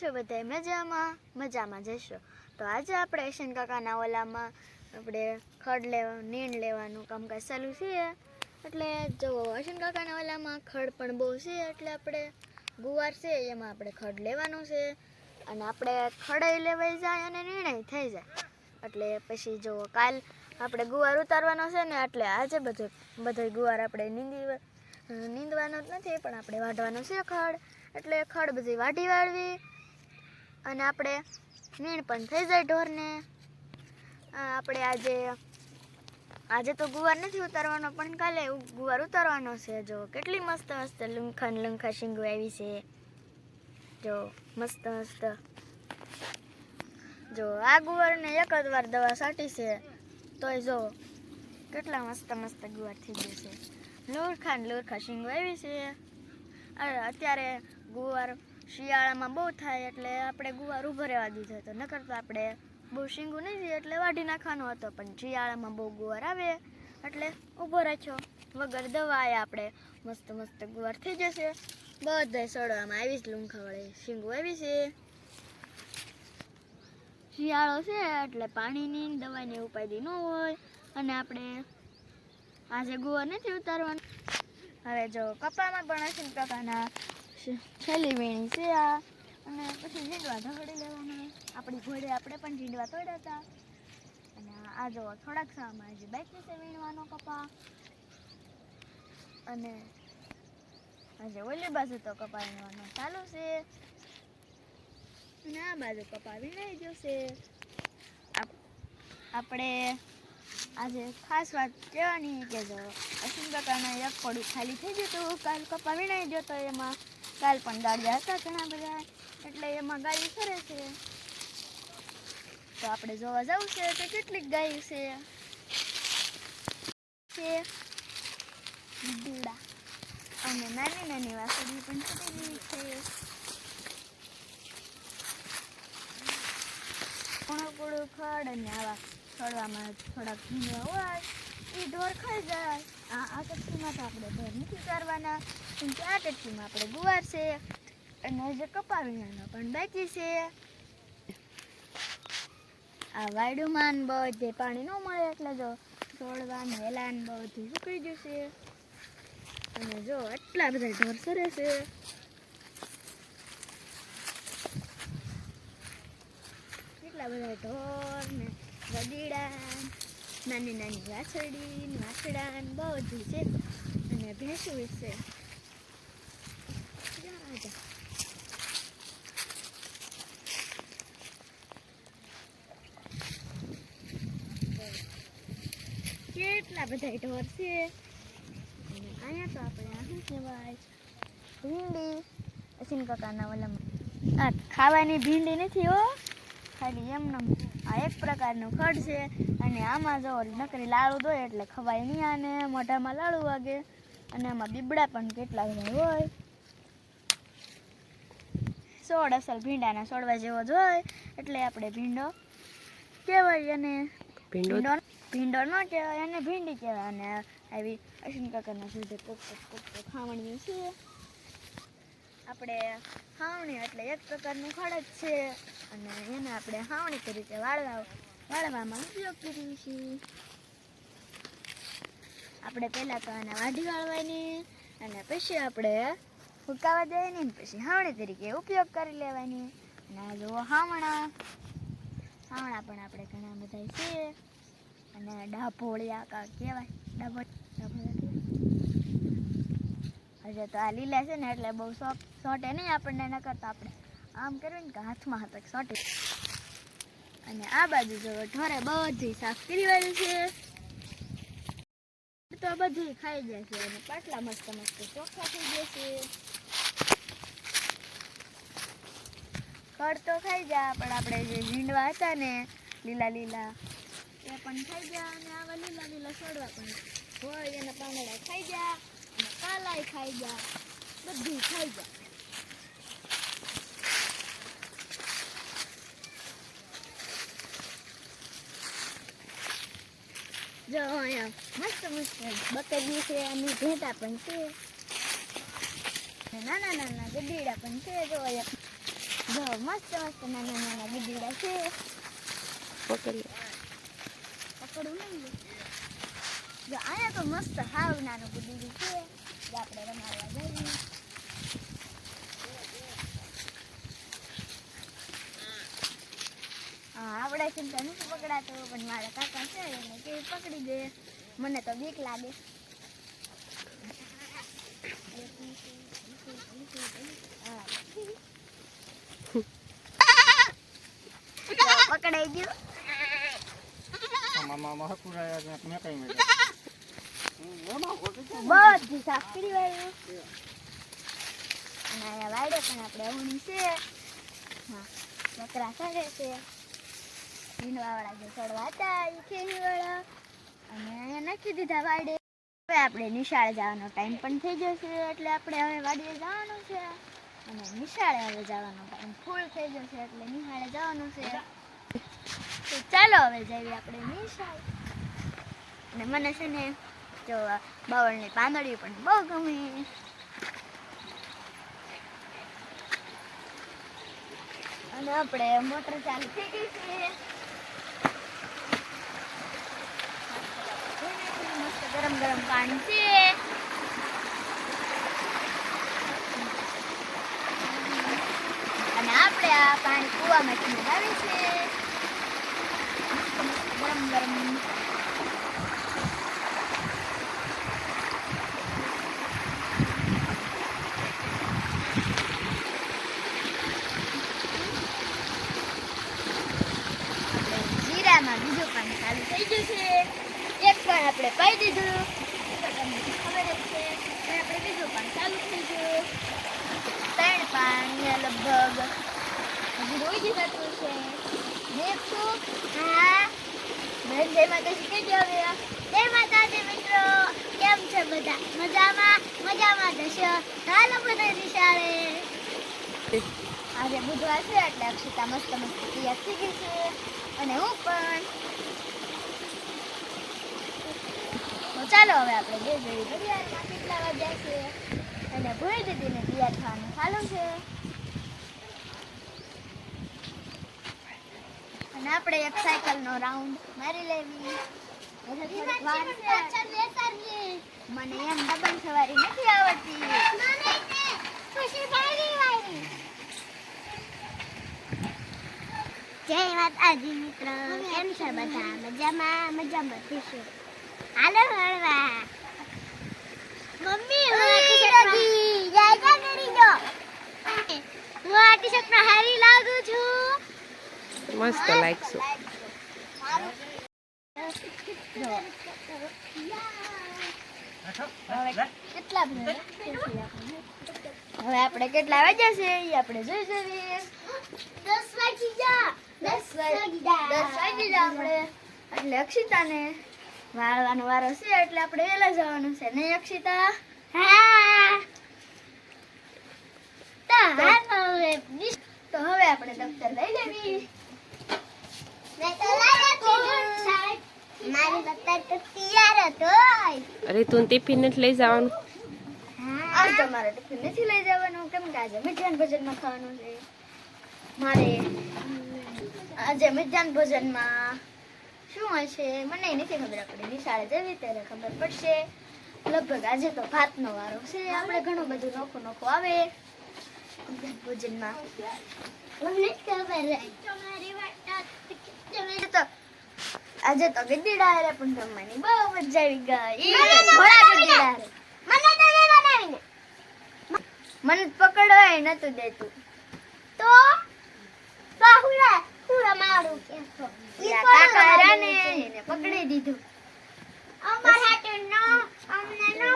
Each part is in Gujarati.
છો બધાય મજામાં? મજામાં જશો. તો આજે આપણે એશન કાકાના ઓલામાં આપણે ખડ લેવા, નીણ લેવાનું કામકાજ ચાલુ છે. એટલે જો એશન કાકાના ઓલામાં ખડ પણ બહુ છે, એટલે આપણે ગુવાર છે, એમાં આપણે ખડ લેવાનું છે. અને આપણે ખડાઈ લેવાઈ જાય અને નિર્ણય થઈ જાય. એટલે પછી જો કાલ આપણે ગુવાર ઉતારવાનો છે ને, એટલે આજે બધો બધો ગુવાર આપણે નીંદી નીંદવાનો જ નથી, પણ આપણે વાઢવાનો છે ખડ. એટલે ખડ બધી વાઢી વાળવી અને આપણે નીણ પણ થઈ જાય ઢોરને. આપણે આજે આજે તો ગુવાર નથી ઉતારવાનો, પણ કાલે ગુવાર ઉતારવાનો છે. જો, કેટલી મસ્ત મસ્ત લંખા ને લંખા શીંગો આવી છે. જો, મસ્ત મસ્ત. જો, આ ગુવારને એક જ વાર દવા સાટી છે. તોય જો, કેટલા મસ્ત મસ્ત ગુવાર થઈ ગયું છે. લુરખા લુરખા શીંગો આવી છે. અત્યારે ગુવાર શિયાળામાં બહુ થાય એટલે આપણે ગુવાર ઊભો રહેવા દીધો હતો. નકર તો આપણે બહુ શીંગું નહીં જઈએ એટલે વાઢી નાખવાનો હતો. પણ શિયાળામાં બહુ ગુવાર આવે એટલે ઊભો રાખ્યો. વગર દવાએ આપણે મસ્ત મસ્ત ગુવાર થઈ જશે. બધાય સડવામાં આવી જ લૂંખાવાળી શીંગું આવી છે. શિયાળો છે એટલે પાણીની દવાની ઉપાધિ ન હોય. અને આપણે આજે ગુવાર નથી ઉતારવાનું. હવે જો કપામાં પણ હશે શ- છેલ્લી વીણી છે આ. અને પછી ઝીંડવા ધોડી લેવાના. આપણી ઘોડે આપણે પણ ઝીંડવા તોડ્યા હતા. અને આ જો થોડાક સમયમાં હજી બાકી છે વીણવાનો કપા. અને આજે ઓલી બાજુ તો કપા વીણવાનો ચાલુ છે. અને આ બાજુ કપા વીણાઈ આપ- આપણે આજે ખાસ વાત કહેવાની કે જો અશ્વિન કાકાના એક પડું ખાલી થઈ ગયું હતું. કાલ કપા વીણાઈ તો એમાં કાલ પણ ગાડિયા હતા ઘણા બધા, એટલે એમાં ગાયું ફરે છે. તો આપણે જોવા જવું છે કે કેટલીક ગાયું છે. દીડા. અને નાની નાની વાસળી પણ છૂટી ગઈ છે. કુણું કુણું ખડ અને આવા છોડવામાં થોડાક ભીંડા હોય. એ ઢોર ખાઈ જાય. આ આ કચ્છીમાં તો આપણે ઢોર નથી કરવાના. કેમ આ કચ્છીમાં આપણે ગુવાર છે અને જે કપા વીણાનો પણ બાકી છે. આ વાયડુમાં બધે પાણી ન મળે એટલે જો છોડવા ને વેલા ને બધું સુકાઈ જશે અને જો એટલા બધા ઢોર સરે છે. કેટલા બધા ઢોર ને ગદીડા નાની નાની વાછરડી વાછડા બધું છે. અને ભેંસું છે. કેટલા બધા ઢોર છે? અહીંયા તો આપણે શું કહેવાય? ભીંડી. અસિન કાકાના ઓલામાં આ ખાવાની ભીંડી નથી હો. ખાલી એમનેમ આ એક પ્રકારનું ખડ છે. અને આમાં જો નકરી લાડુ દોય એટલે ખવાય નહીં આને મોઢામાં લાડુ વાગે. અને આમાં બીબડા પણ કેટલા બધા હોય. સોળ અસલ ભીંડાના સોડવા જેવો જ હોય. એટલે આપણે ભીંડો કહેવાય અને ભીંડો? ભીંડો ન કહેવાય અને ભીંડી કહેવાય. અને આવી અશ્વિન કાકાના સુધી કોક કોક કોક કોક ખાવણીઓ છે. આપણે હાવણી એટલે એક પ્રકારનું ખડ છે. અને એને આપણે હાવણી તરીકે વાળવા વાળવામાં ઉપયોગ કરીએ છીએ. આપણે પહેલાં તો આને વાઢી વાળવાની અને પછી આપણે ફૂકાવા દેવાની પછી હાવણી તરીકે ઉપયોગ કરી લેવાની. અને આ જુઓ હાવણા. હાવણા પણ આપણે ઘણા બધા છે. અને ડાભોળિયા કા કહેવાય. ડાભો ડાભોળિયા હજે તો આ લીલા છે ને એટલે બહુ શોર્ટે નહીં આપણને ન કરતા આપણે આમ કરવી ને હાથમાં હાથ શોર્ટે અને આ બાજુ જો ઢોરે બધી સાફ કરી વાળી છે. તો બધી ખાઈ જાય છે અને પાટલા મસ્ત મસ્ત ચોખ્ખા થઈ જશે ખડ તો ખાઈ જા, પણ આપણે જે ઝીંડવા હતા ને લીલા લીલા, એ પણ ખાઈ જા અને આવા લીલા લીલા છોડવા પણ હોય એના પાંદડા ખાઈ જા. કાલાય ખાઈ જા બધું ખાઈ જા જો અહીંયા મસ્ત મસ્ત બકરી છે અને ભેટા પણ છે. નાના નાના ગડીડા પણ છે જો અહીંયા. જો મસ્ત મસ્ત નાના નાના ગીડીડા છે. પકડી પકડું નહીં. જો અહીંયા તો મસ્ત હાવ નાનું ગીડીડું છે. જે આપણે રમાડવા જઈએ. આપણે ચિંતા નથી પકડાતો પણ મારા કાકા છે એને કે પકડી દે. મને તો બીક લાગે. હા. જો પકડાઈ ગયું બધી સાફ કરી વાળ્યું અને અહીંયા વાડે પણ આપણે અવણી છે બકરા કરે છે વીણવાવાળા જે ચડવા હતા એ ખેરીવાળા અને અહીંયા નાખી દીધા વાડે હવે આપણે નિશાળ જવાનો ટાઈમ પણ થઈ ગયો છે એટલે આપણે હવે વાડીએ જવાનું છે અને નિશાળે હવે જવાનો ટાઈમ ફૂલ થઈ ગયો છે એટલે નિશાળે જવાનું છે. ચાલો હવે જઈએ આપણે નિશાળ. મને છે ને, જો બાવળની પાંદડી પણ બહુ ગમે. અને આપણે મોટર ચાલુ થઈ ગઈ છે. ગરમ ગરમ પાણી છે. અને આપણે આ પાણી કૂવામાંથી મંગાવીએ છે મસ્ત મસ્ત ગરમ ગરમ જીરામાં બીજું પાણી ચાલુ થઈ ગયું છે એક પણ દીધું. ખબર છે બીજું પણ ચાલુ થઈ ત્રણ પાણી લગભગ હજી રોઈ જ થતું છે દેખશું હા માતાજી કઈ હવે જય માતાજી મિત્રો કેમ છે બધા મજામાં મજામાં જશો ચાલો બધા નિશાળે આજે બુધવાર છે એટલે અક્ષિતા મસ્ત મસ્ત થઈ ગઈ છે. અને હું પણ તો ચાલો હવે આપણે બે જોઈએ. ઘડિયાળમાં કેટલા વાગ્યા છે? અને ભૂલી દીદીને તૈયાર થવાનું ચાલુ છે. અને આપણે એક સાયકલનો રાઉન્ડ મારી લેવી. મને એમ દબણ સવારી નથી આવડતી. જય માતાજી મિત્રો. કેમ છે બધા? મજામાં? મજામાં. થઈશું હાલો હળવા. મમ્મી હું આટી જય કરી દો. હું આટી ટી-શર્ટમાં હારી લાગું છું. મસ્ત લાગશું કેટલા હવે આપણે કેટલા વાગ્યા છે? એ આપણે જોઈ જઈએ દસ વાગી જા દસ વાગી દસ વાગી જા આપણે. એટલે અક્ષિતાને વાળવાનો વારો છે એટલે આપણે વહેલા જવાનું છે. ને અક્ષિતા? હા. તો હવે આપણે દફતર લઈ લેવી અરે તું ટિફિન નથી લઈ જવાનું? આજ તમારે ટિફિન નથી લઈ જવાનું. કેમ કે આજે મધ્યાહન ભોજનમાં ખાવાનું છે. મારે આજે મધ્યાહન ભોજનમાં શું હશે? મને નથી ખબર આપણે નિશાળે જવી ત્યારે ખબર પડશે. લગભગ આજે તો ભાતનો વારો છે. આપણે ઘણું બધું નોખું નોખું આવે. ભોજનમાં. મને ખબર તો આજે તો ગીડીડા હારે પણ જમવાની બહુ મજા આવી ગઈ. ઘોડા ગીડીડા હારે. મને પકડવાય નતું દેતું. તો? કે કાકા ને એને પકડી દીધું. નો નો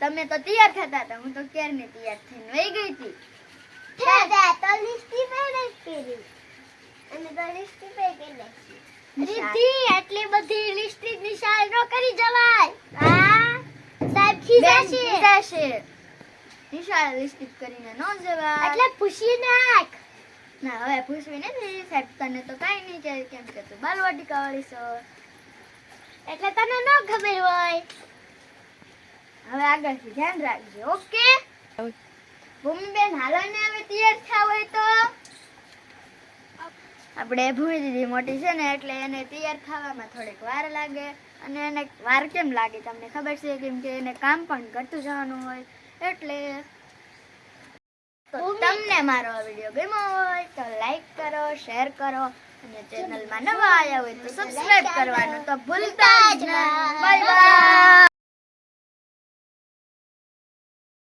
તમે તો તૈયાર થતા હતા હું તો ક્યારની તૈયાર થઈને વહી ગઈ હતી? બધી નો કરી જવાય. હા? સાહેબ ખીજાશે નિશાળ લિસ્ટિક કરીને ન જવાય. એટલે પૂછી નાખ ના હવે પૂછવી નથી સાહેબ તને તો કાંઈ નહીં કહે કેમ કે તું બાલવાટિકા વાળી છો. એટલે તને ન ખબર હોય. હવે આગળથી ધ્યાન રાખજો ઓકે? ભૂમિબેન હાલો ને હવે તૈયાર થયા હોય તો? આપણે ભૂમિ દીદી મોટી છે ને એટલે એને તૈયાર થવામાં થોડીક વાર લાગે. અને એને વાર કેમ લાગે તમને ખબર છે? કેમ કે એને કામ પણ કરતું જવાનું હોય. એટલે તમને મારો આ વીડિયો ગમ્યો હોય તો લાઈક કરો શેર કરો અને ચેનલમાં નવા આવ્યા હોય તો સબસ્ક્રાઇબ કરવાનું તો ભૂલતા જ નહીં બાય બાય